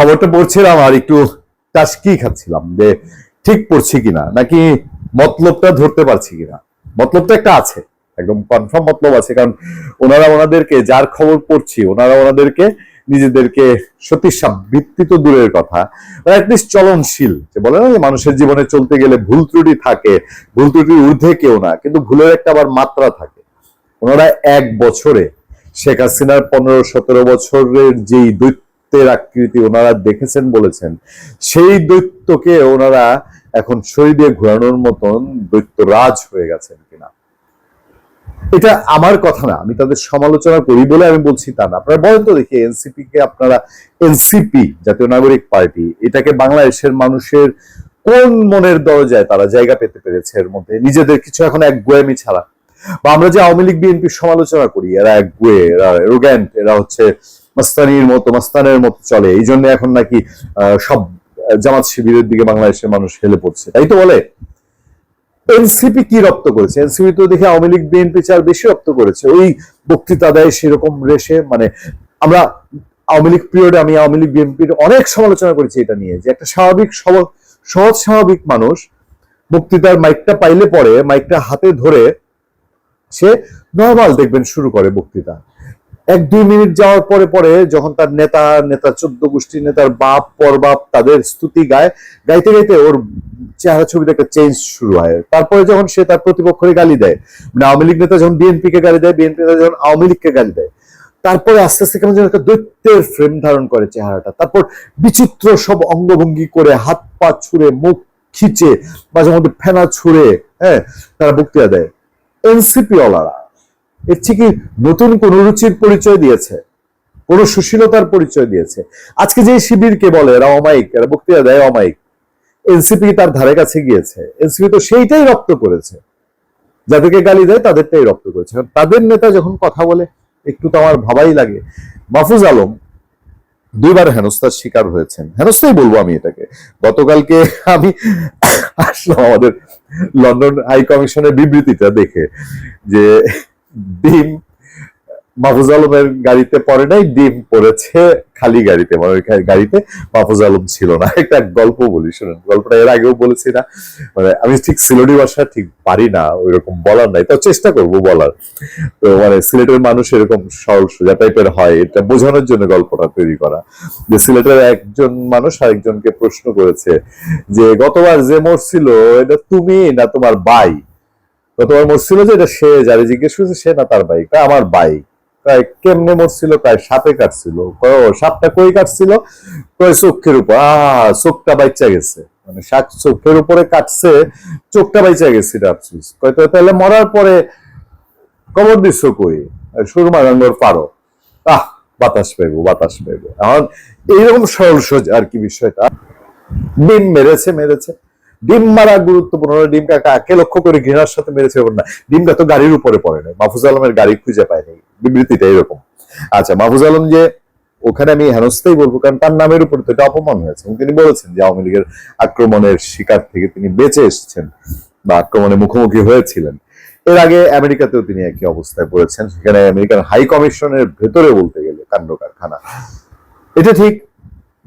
খবরটা পড়ছিলাম আর একটু টাস্কি খাচ্ছিলাম যে ঠিক পড়ছি কিনা, নাকি মতলবটা ধরতে পারছি কিনা। মতলবটা একটা আছে, একদম কনফার্ম মতলব আছে, কারণ ওনারা ওনাদেরকে যার খবর পড়ছি, ওনারা ওনাদেরকে নিজেদেরকে সত্যি সাবৃত্তি তো দূরের কথা চলনশীল। যে বলে না যে মানুষের জীবনে চলতে গেলে ভুল ত্রুটি থাকে, ভুল ত্রুটির ঊর্ধ্বে কেউ না, কিন্তু ভুলের একটা আবার মাত্রা থাকে। ওনারা এক বছরে শেখ হাসিনার পনেরো সতেরো বছরের যেই দৈত্যের আকৃতি ওনারা দেখেছেন বলেছেন। সেই দৈত্যকে ওনারা এখন শরীরে ঘোরানোর মতন দৈত্য রাজ হয়ে গেছেন কিনা। এটা আমার কথা না, আমি তাদের সমালোচনা করি বলে আমি বলছি তা না। আপনারা বলেন তো দেখি এনসিপি কে আপনারা, এনসিপি, জাতীয় নাগরিক পার্টি, এটাকে বাংলাদেশের মানুষের কোন মনের দরজায় তারা জায়গা পেতে পেরেছে এর মধ্যে? নিজেদের কিছু এখন এক গোয়ামি ছাড়া। বা আমরা যে আওয়ামী লীগ বিএনপির সমালোচনা করি, এরা এক গুয়ে, এরা রোগ্যান্ট এরা হচ্ছে মাস্তানির মতো, মাস্তানের মতো চলে। এই জন্য এখন নাকি সব জামাত শিবিরের দিকে বাংলাদেশের মানুষ হেলে পড়ছে। তাই তো বলে? এনসিপি কি রপ্ত করেছে? এনসিপি তো দেখে আওয়ামী লীগ, বিএনপি চার বেশি রপ্ত করেছে। ওই বক্তৃতা দেয় সেরকম রেশে মানে আমরা আওয়ামী লীগ পিরিয়ডে আমি আওয়ামী লীগ, বিএনপির অনেক সমালোচনা করেছি এটা নিয়ে যে একটা স্বাভাবিক সহজ স্বাভাবিক মানুষ বক্তৃতার মাইকটা পাইলে পরে, মাইকটা হাতে ধরে সে নর্মাল দেখবেন শুরু করে বক্তৃতা। এক দুই মিনিট যাওয়ার পরে পরে যখন তার নেতা নেতা চোদ্দ গোষ্ঠী, নেতার বাপ পর বাপ তাদের স্তুতি গায়, গাইতে গাইতে ওর চেহারা ছবিতে একটা চেঞ্জ শুরু হয়। তারপরে যখন সে তার প্রতিপক্ষের গালি দেয় মানে আওয়ামী লীগ নেতা যখন বিএনপি কে গালি দেয় বিএনপি নেতা যখন আওয়ামী লীগকে গালি দেয়, তারপরে আস্তে আস্তে কেমন যেন একটা দৈত্যের ফ্রেম ধারণ করে চেহারাটা। তারপর বিচিত্র সব অঙ্গভঙ্গি করে হাত পা ছুঁড়ে, মুখ খিচে, মাঝে মধ্যে ফেনা ছুঁড়ে হ্যাঁ তারা বক্তৃতা দেয়। এনসিপি ওলারা এর চেয়ে কি নতুন কোন রুচির পরিচয় দিয়েছে, কোন সুশীলতার পরিচয় দিয়েছে। আজকে যে শিবিরকে বলে, এরা অমায়িক, এরা বক্তৃতা দেয় অমায়িক, এনসিপি তার ধারে কাছে গিয়েছে? এনসিপি তো সেইটাই রপ্ত করেছে। যাদেরকে গালি দেয়, তাদেরটাই রপ্ত করেছে। তাদের নেতা যখন কথা বলে, একটু তো আমার ভাবাই লাগে। মাহফুজ আলম দুইবার হেনস্থার শিকার হয়েছেন। হেনস্থাই বলব আমি এটাকে। গতকালকে আমি আসলাম আমাদের লন্ডন হাই কমিশনের বিবৃতিটা দেখে যে ডিম। মাহফুজ আলমের গাড়িতে পড়ে নাই, ডিম পড়েছে খালি গাড়িতে মানে গাড়িতে মাহফুজ আলম ছিল না। একটা গল্প বলি, শুনুন, গল্পটা এর আগেও বলেছি না। মানে আমি ঠিক সিলেটি ভাষা ঠিক পারি না ওই রকম বলার নাই, তো চেষ্টা করব বলার। তো মানে সিলেটের মানুষ এরকম সরল সোজা টাইপের হয়, এটা বোঝানোর জন্য গল্পটা তৈরি করা। যে সিলেটের একজন মানুষ আরেকজনকে প্রশ্ন করেছে যে, গতবার যে মরছিল, এটা তুমি না তোমার বাই গতবার মরছিল যে এটা সে যারে জিজ্ঞেস করেছে, সে না তার বাইক আমার বাইক কয় কেমনে মরছিল কয় সাপে কাটছিল। সাপটা কই কাটছিল? কয়, চোখের উপর। আহ, চোখটা বাইচা গেছে। মানে শাক চোখের উপরে কাটছে, চোখটা বাইচা গেছে তাহলে মরার পরে কবর দিচ্ছ কই? সুরমা গঙ্গর পারো। আহ, বাতাস পাইবো বাতাস পাইবো। এখন এইরকম সরল সোজা আর কি বিষয়টা। ডিম মেরেছে মেরেছে। ডিম মারা গুরুত্বপূর্ণ ডিমটা কাকে লক্ষ্য করে ঘৃণার সাথে মেরেছে এমন না ডিমটা তো গাড়ির উপরে পড়ে নাই, মাহফুজ আলমের গাড়ি খুঁজে পায়নি, বিবৃতিটা এরকম। আচ্ছা মাহফুজ আলম যে ওখানে আমি হেনস্থাই বলব, কারণ তার নামের উপরে তো এটা অপমান হয়েছে। এবং তিনি বলেছেন যে আওয়ামী লীগের আক্রমণের শিকার থেকে তিনি বেঁচে এসেছেন বা আক্রমণের মুখোমুখি হয়েছিলেন। এর আগে আমেরিকাতেও তিনি একই অবস্থায় পড়েছেন সেখানে আমেরিকান হাই কমিশনের ভেতরে বলতে গেলে কাণ্ড কারখানা। এটা ঠিক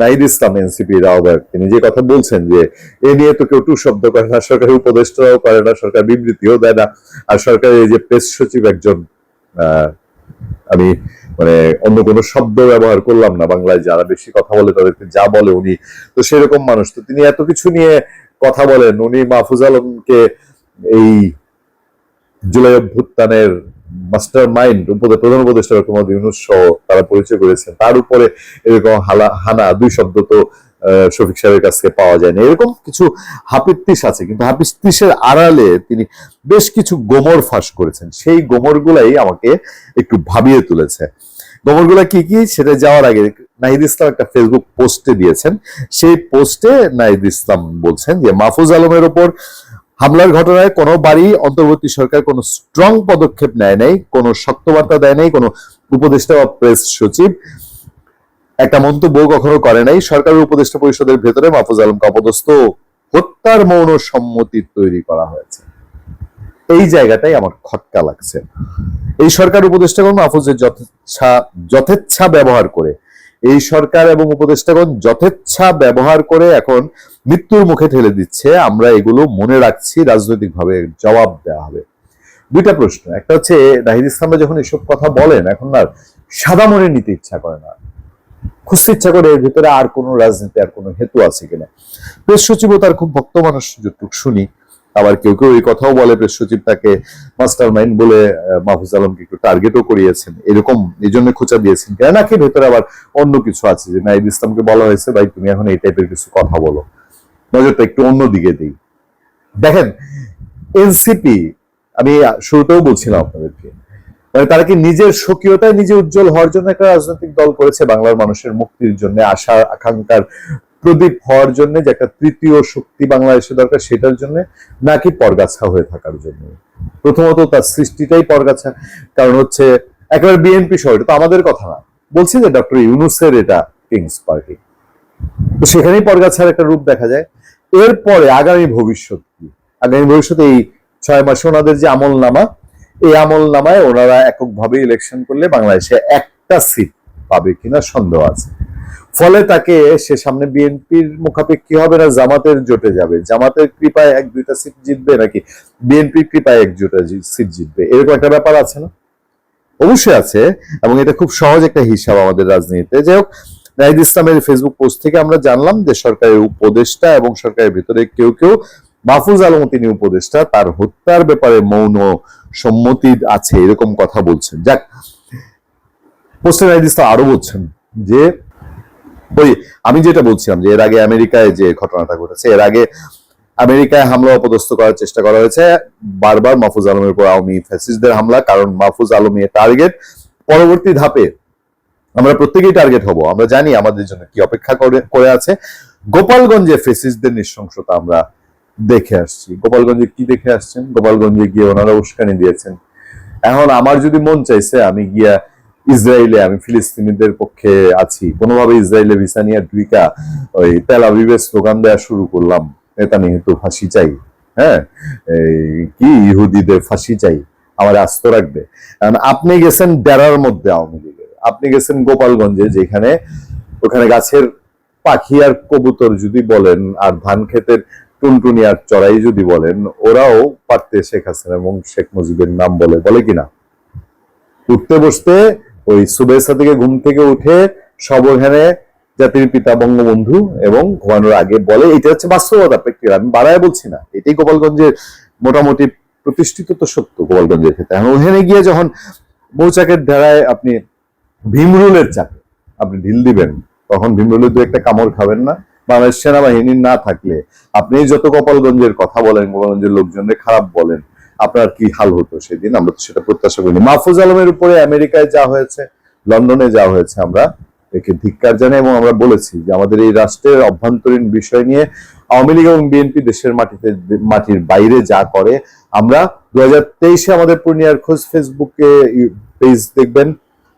নাহিদ ইসলাম, এনসিপি আহ্বায়ক তিনি যে কথা বলছেন যে এ নিয়ে তো কেউ টু শব্দ করে না, সরকারি উপদেষ্টাও করে না, সরকার বিবৃতিও দেয় না, আর সরকারের এই যে প্রেস সচিব একজন আমি মানে অন্য কোনো শব্দ ব্যবহার করলাম না, বাংলায় যারা বেশি কথা বলে তাদেরকে যা বলে উনি, তো সেরকম মানুষ। তো তিনি এত কিছু নিয়ে কথা বলেন, উনি মাহফুজ আলমকে এই জুলাই অভ্যুত্থানের মাস্টার মাইন্ড প্রধান উপদেষ্টা ডক্টর মোহাম্মদ ইউনুস সহ তারা পরিচয় করেছেন। তার উপরে এরকম হালা হানা দুই শব্দ তো শফিক সাহেবের কাছ পাওয়া যায় না এরকম কিছু হাপিত্তিস আছে, কিন্তু হাপিত্তিসের আড়ালে তিনি বেশ কিছু গোমর ফাঁস করেছেন। সেই গোমরগুলাই আমাকে একটু ভাবিয়ে তুলেছে। গোমরগুলা কি কি? সেটা যাওয়ার আগে নাহিদ ইসলাম একটা ফেসবুক পোস্টে দিয়েছেন। সেই পোস্টে নাহিদ ইসলাম বলছেন যে, মাহফুজ আলমের ওপর হামলার ঘটনায় কোনো বাড়ি, অন্তর্বর্তী সরকার কোনো স্ট্রং পদক্ষেপ নেয় নাই, কোনো শক্ত বার্তা দেয় নাই, কোনো উপদেষ্টা বা প্রেস সচিব। একটা মন্তব্য কখনো করে নাই। সরকারের উপদেষ্টা পরিষদের ভেতরে মাহফুজ আলমকে অপদস্থ হত্যার মৌন সম্মতি তৈরি করা হয়েছে। এই জায়গাটাই আমার খটকা লাগছে। এই সরকার উপদেষ্টাগণ মাহফুজের যথেচ্ছা যথেচ্ছা ব্যবহার করে এই সরকার এবং উপদেষ্টাগণ যথেচ্ছা ব্যবহার করে এখন মৃত্যুর মুখে ঠেলে দিচ্ছে। আমরা এগুলো মনে রাখছি, রাজনৈতিকভাবে জবাব দেওয়া হবে। দুইটা প্রশ্ন। একটা হচ্ছে, নাহিদ ইসলামরা যখন এসব কথা বলেন, এখন আর সাদা মনে নিতে ইচ্ছা করে না। খুঁজতে ইচ্ছা করে, এর ভিতরে আর কোনো রাজনীতি, আর কোনো হেতু আছে কিনা? প্রেস সচিবও তার খুব ভক্ত মানুষ যতটুকু শুনি আবার কেউ কেউ এই কথাও বলে, প্রেস সচিব তাকে মাস্টার মাইন্ড বলে মাহফুজ আলমকে একটু টার্গেটও করিয়েছেন। এরকম এই জন্য খোঁচা দিয়েছেন। কেন নাকি ভেতরে আবার অন্য কিছু আছে। যে নাইদ ইসলামকে বলা হয়েছে, ভাই, তুমি এখন এই টাইপের কিছু কথা বলো। নজরটা একটু অন্য দিকে দিই। দেখেন এনসিপি আমি শুরুতেও বলছিলাম আপনাদেরকে মানে তারা কি নিজের স্বকীয়তায় নিজে উজ্জ্বল হওয়ার জন্য একটা রাজনৈতিক দল করেছে? বাংলার মানুষের মুক্তির জন্য আশা, আকাঙ্ক্ষার প্রদীপ হওয়ার জন্য যে একটা তৃতীয় শক্তি বাংলাদেশে দরকার সেটার জন্য নাকি পরগাছা হয়ে থাকার জন্য। প্রথমত তার সৃষ্টিটাই পরগাছা, কারণ হচ্ছে একেবারে বিএনপি সহ, এটা তো আমাদের কথা না। বলছি যে ডক্টর ইউনুসের এটা কিংস পার্টি। তো সেখানেই পরগাছার একটা রূপ দেখা যায়। এরপরে আগামী ভবিষ্যৎ কি? আগামী ভবিষ্যতে এই ছয় মাসে ওনাদের যে আমল নামা এই আমল নামায় ওনারা এককভাবে ইলেকশন করলে বাংলাদেশে একটা সিট পাবে কিনা সন্দেহ আছে। ফলে তাকে সে সামনে বিএনপির মুখাপেক্ষি হবে না, জামাতের জোটে যাবে। জামাতের কৃপায় এক, দুইটা সিট জিতবে নাকি বিএনপির কৃপায় এক দুটা সিট জিতবে? এরকম একটা ব্যাপার আছে না? অবশ্যই আছে, এবং এটা খুব সহজ একটা হিসাব আমাদের রাজনীতিতে। যাই হোক, নাহিদ ইসলামের ফেসবুক পোস্ট থেকে আমরা জানলাম যে সরকারের উপদেষ্টা এবং সরকারের ভিতরে কেউ কেউ মাহফুজ আলম তিনি উপদেষ্টা, তার হত্যার ব্যাপারে মৌন সম্মতি আছে, এরকম কথা বলছেন। যাক, পোস্টে নাহিদ ইসলাম আরও বলছেন যে ওই, আমি যেটা বলছিলাম যে এর আগে আমেরিকায় যে ঘটনাটা ঘটেছে, এর আগে আমেরিকায় হামলা অপদস্থ করার চেষ্টা করা হয়েছে। বারবার মাহফুজ আলমের উপর আওয়ামী ফ্যাসিস্টদের হামলা, কারণ মাহফুজ আলমী টার্গেট পরবর্তী ধাপে আমরা প্রত্যেকেই টার্গেট হব। আমরা জানি আমাদের জন্য কি অপেক্ষা করে আছে। গোপালগঞ্জে ফেসিস্টদের নৃশংসতা আমরা দেখে আসছি। গোপালগঞ্জে কি দেখে আসছেন? গোপালগঞ্জে গিয়ে ওনারা উস্কানি দিয়েছেন। এখন আমার যদি মন চাইছে, আমি গিয়া ইসরায়েলে আমি ফিলিস্তিনিদের পক্ষে আছি। কোনোভাবে ইসরায়েলে ভিসা নিয়ে ঢুইকা ওই তেল আবিবের স্লোগান দেওয়া শুরু করলাম। নেতানিহিত ফাঁসি চাই। হ্যাঁ? কি ইহুদিদের ফাঁসি চাই? আমার আস্ত রাখবে। আপনি গেছেন ডেরার মধ্যে আওয়ামী লীগের। আপনি গেছেন গোপালগঞ্জে, যেখানে ওখানে গাছের পাখি আর কবুতর যদি বলেন, আর ধান ক্ষেতের টুনটুনি আর চড়াই যদি বলেন, ওরাও পারতে শেখ হাসিনা এবং শেখ মুজিবের নাম বলে। বলে কিনা? উঠতে বসতে ওই সুবেসা থেকে ঘুম থেকে উঠে সব ওখানে জাতির পিতা বঙ্গবন্ধু এবং ঘুমানোর আগে বলে এটা হচ্ছে বাস্তবতা প্রেক্ষিত আমি বাড়ায় বলছি না, এটাই গোপালগঞ্জের মোটামুটি প্রতিষ্ঠিত তো সত্য গোপালগঞ্জের ক্ষেত্রে। ওখানে গিয়ে যখন মৌচাকের ধারায় আপনি ভীমরুলের চাকে আপনি ঢিল দিবেন, তখন ভীমরুলের দু একটা কামড় খাবেন না। বাংলাদেশ সেনাবাহিনী না থাকলে আপনি যত গোপালগঞ্জের কথা বলেন, গোপালগঞ্জের লোকজনের খারাপ বলেন আপনার কি হাল হতো সেদিন? আমরা তো সেটা প্রত্যাশা করিনি। মাহফুজ আলমের উপরে আমেরিকায় যা হয়েছে, লন্ডনে যা হয়েছে, আমরা একে ধিক্কার জানাই এবং আমরা বলেছি যে আমাদের এই রাষ্ট্রের অভ্যন্তরীণ বিষয় নিয়ে আওয়ামী লীগ এবং বিএনপি দেশের মাটিতে, মাটির বাইরে যা করে, আমরা দু হাজার তেইশে আমাদের পূর্ণিয়ার খোঁজ ফেসবুকে পেজ দেখবেন।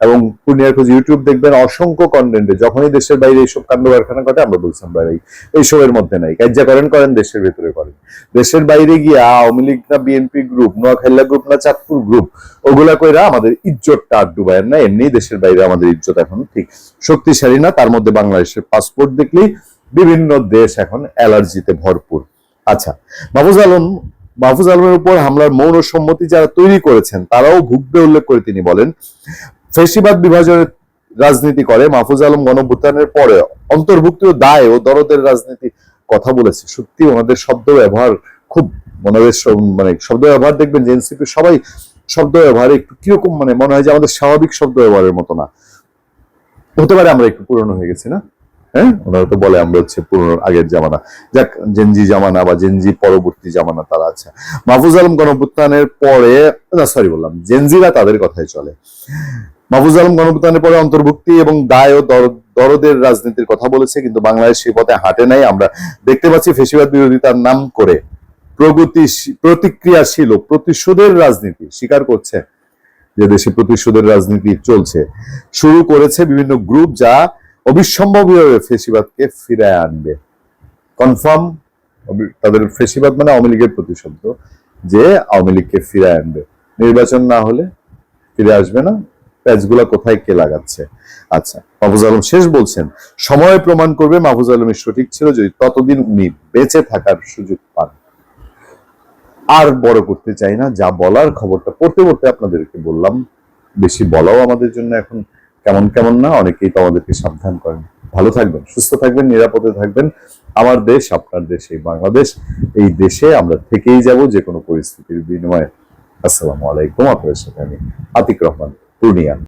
এবং পূর্ণিয়ার খোঁজ ইউটিউব দেখবেন অসংখ্য কন্টেন্টে যখনই দেশের বাইরে এইসব কাণ্ড কারখানা ঘটে, আমরা বলছিলাম, ভাই এইসবের মধ্যে নাই। কার্যা করেন করেন, দেশের ভেতরে করেন। দেশের বাইরে গিয়ে আওয়ামী লীগ না বিএনপি গ্রুপ নোয়াখাইলা গ্রুপ না চাঁদপুর গ্রুপ ওগুলা কইরা আমাদের ইজ্জতটা আর ডুবায় না। এমনি দেশের বাইরে আমাদের ইজ্জত এখন ঠিক শক্তিশালী না। তার মধ্যে বাংলাদেশের পাসপোর্ট দেখলেই বিভিন্ন দেশ এখন অ্যালার্জিতে ভরপুর। আচ্ছা মাহফুজ আলম, মাহফুজ আলমের উপর হামলার মৌন সম্মতি যারা তৈরি করেছেন, তারাও ভুগবে উল্লেখ করে তিনি বলেন ফেসিবাদ বিভাজনের রাজনীতি করে, মাহফুজ আলম গণভূতানের পরে অন্তর্ভুক্ত দায় ও দরদের রাজনীতি কথা বলেছে। সত্যি ওনাদের শব্দ ব্যবহার খুব ওনাদের মানে শব্দ ব্যবহার দেখবেন যে এনসিপি সবাই শব্দ ব্যবহারে একটু কীরকম মানে মনে হয় যে আমাদের স্বাভাবিক শব্দ ব্যবহারের মতো না। হতে পারে আমরা একটু পুরনো হয়ে গেছি না? হ্যাঁ? ওনারা তো বলে আমরা হচ্ছে আগের জামানা। যাক জেনজি জামানা বা জেনজি পরবর্তী জামানা তারা আছে। মাহফুজ আলম গণভুত্থানের পরে, না সরি বললাম জেনজিরা তাদের কথাই চলে। মাহফুজ আলম গণভুত্থানের পরে অন্তর্ভুক্তি এবং দায় ও দরদের রাজনীতির কথা বলেছে, কিন্তু বাংলাদেশ সেই পথে হাঁটে নাই। আমরা দেখতে পাচ্ছি ফেসিবাদ বিরোধিতার নাম করে প্রগতি, প্রতিক্রিয়াশীল প্রতিশোধের রাজনীতি স্বীকার করছে যে দেশে প্রতিশোধের রাজনীতি চলছে। শুরু করেছে বিভিন্ন গ্রুপ যা অবিসম্ভাবীভাবে ফেসিবাদকে ফিরায় আনবে। কনফার্ম তাদের ফেসিবাদ মানে আওয়ামী লীগের প্রতিশব্দ, যে আওয়ামী লীগকে ফিরায় আনবে। নির্বাচন না হলে ফিরে আসবে না। প্যাচগুলা কোথায় কে লাগাচ্ছে? আচ্ছা মাহফুজ আলম শেষ বলছেন, সময় প্রমাণ করবে মাহফুজ আলমের সঠিক ছিল যদি ততদিন উনি বেঁচে থাকার সুযোগ পান। আর বড় করতে চাই না, যা বলার খবরটা পড়তে পড়তে আপনাদেরকে বললাম। বেশি বলাও আমাদের জন্য এখন কেমন কেমন না, অনেকেই তো আমাদেরকে সাবধান করেন। ভালো থাকবেন, সুস্থ থাকবেন, নিরাপদে থাকবেন। আমার দেশ, আপনার দেশ, এই বাংলাদেশ, এই দেশে আমরা থেকেই যাব যে কোনো পরিস্থিতির বিনিময়ে। আসসালামু আলাইকুম, আপনাদের সাথে আমি আতিক রহমান, পূর্ণিয়া।